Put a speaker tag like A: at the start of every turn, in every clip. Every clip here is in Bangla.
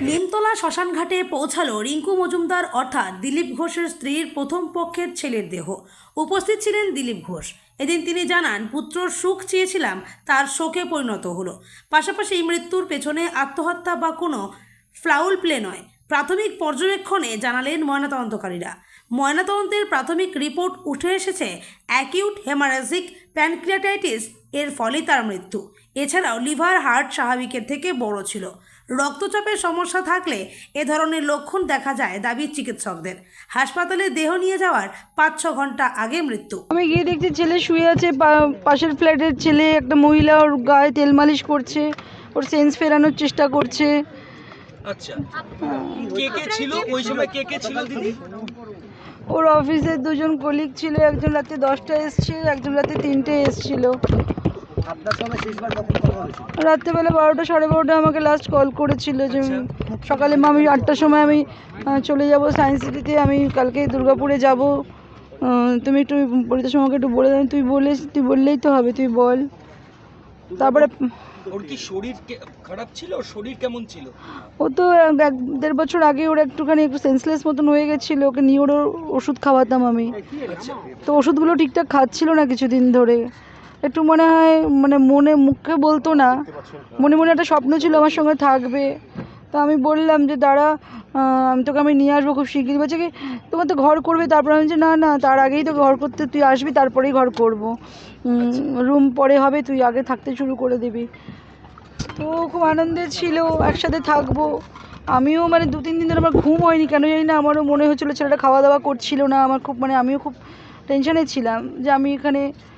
A: নিমতলা শ্মশানঘাটে পৌঁছালো রিঙ্কু মজুমদার অর্থাৎ দিলীপ ঘোষের স্ত্রীর প্রথম পক্ষের ছেলের দেহ। উপস্থিত ছিলেন দিলীপ ঘোষ। এদিন তিনি জানান পুত্রর সুখ চেয়েছিলাম তার শোকে পরিণত হলো। পাশাপাশি মৃত্যুর পেছনে আত্মহত্যা বা কোনো ফ্লাউল প্লে নয়। প্রাথমিক পর্যবেক্ষণে জানালেন ময়নাতদন্তকারীরা। ময়নাতদন্তের প্রাথমিক রিপোর্ট উঠে এসেছে, অ্যাকিউট হেমারাজিক প্যানক্রিয়াটাইটিস, এর ফলে তার মৃত্যু। এছাড়াও লিভার, হার্ট স্বাভাবিকের থেকে বড় ছিল। রক্তচাপের সমস্যা থাকলে এ ধরনের লক্ষণ দেখা যায় দাবি চিকিৎসকদের। হাসপাতালে দেহ নিয়ে যাওয়ার পাঁচ ছ ঘণ্টা আগে মৃত্যু।
B: আমি গিয়ে দেখছি ছেলে শুয়ে আছে পাশের ফ্ল্যাটের ছেলে একটা মহিলা, ওর গায়ে তেল মালিশ করছে, ওর সেন্স ফেরানোর চেষ্টা করছে।
C: আচ্ছা। কে কে ছিল? ওই সময় কে কে ছিল দিদি?
B: ওর অফিসে দুজন কলিগ ছিল একজন রাতে দশটা এসছে একজন রাতে তিনটে এসছিল। রাত্রেবেলা বারোটা সাড়ে বারোটা আমাকে লাস্ট কল করেছিল যে সকালে মা আমি আটটার সময় আমি চলে যাব সায়েন্স সিটিতে আমি কালকে দুর্গাপুরে যাব। তুমি একটু পরিতোষ আমাকে একটু বলে দাও তুই বলে তুই বললেই তো হবে তুই বল। তারপরে
C: ওর কি শরীর কে- খারাপ ছিল? ওর শরীর কেমন ছিল?
B: ও তো এক দেড় বছর আগে ওর একটুখানি একটু সেন্সলেস মতন হয়ে গেছিল। ওকে নিয়ে ওর ওষুধ খাওয়াতাম আমি।
C: আচ্ছা।
B: তো ওষুধগুলো ঠিকঠাক খাচ্ছিল না কিছুদিন ধরে। একটু মনে হয় মানে মনে মুখে বলতো না। মনে মনে একটা স্বপ্ন ছিল আমার সঙ্গে থাকবে। তো আমি বললাম যে দাঁড়া আমি তোকে আমি নিয়ে আসব খুব শিগগির বলছে কি তোমার তো ঘর করবে। তারপর আমি বলছি না না তার আগেই তো ঘর করতে তুই আসবি তারপরেই ঘর করব। রুম পরে হবে তুই আগে থাকতে শুরু করে দিবি। তো খুব আনন্দে ছিল, একসাথে থাকব। আমিও মানে দু, তিন দিন ধরে আমার ঘুম হয়নি, কেন জানি না, আমারও মনে হচ্ছিল ছেলেটা খাওয়া দাওয়া করছিল না, আমার খুব মানে আমিও খুব টেনশানে ছিলাম যে আমি এখানে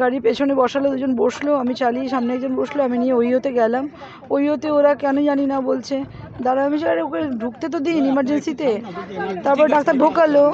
B: গাড়ির পেছনে বসালো দুজন বসল, আমি চালিয়ে সামনে একজন বসল, আমি নিয়ে ওইওতে গেলাম। ওইওতে ওরা কেন জানি না বলছে। দাঁড়া আমি ওকে ঢুকতে তো দিন ইমার্জেন্সিতে তারপর ডাক্তার ঢোকালো।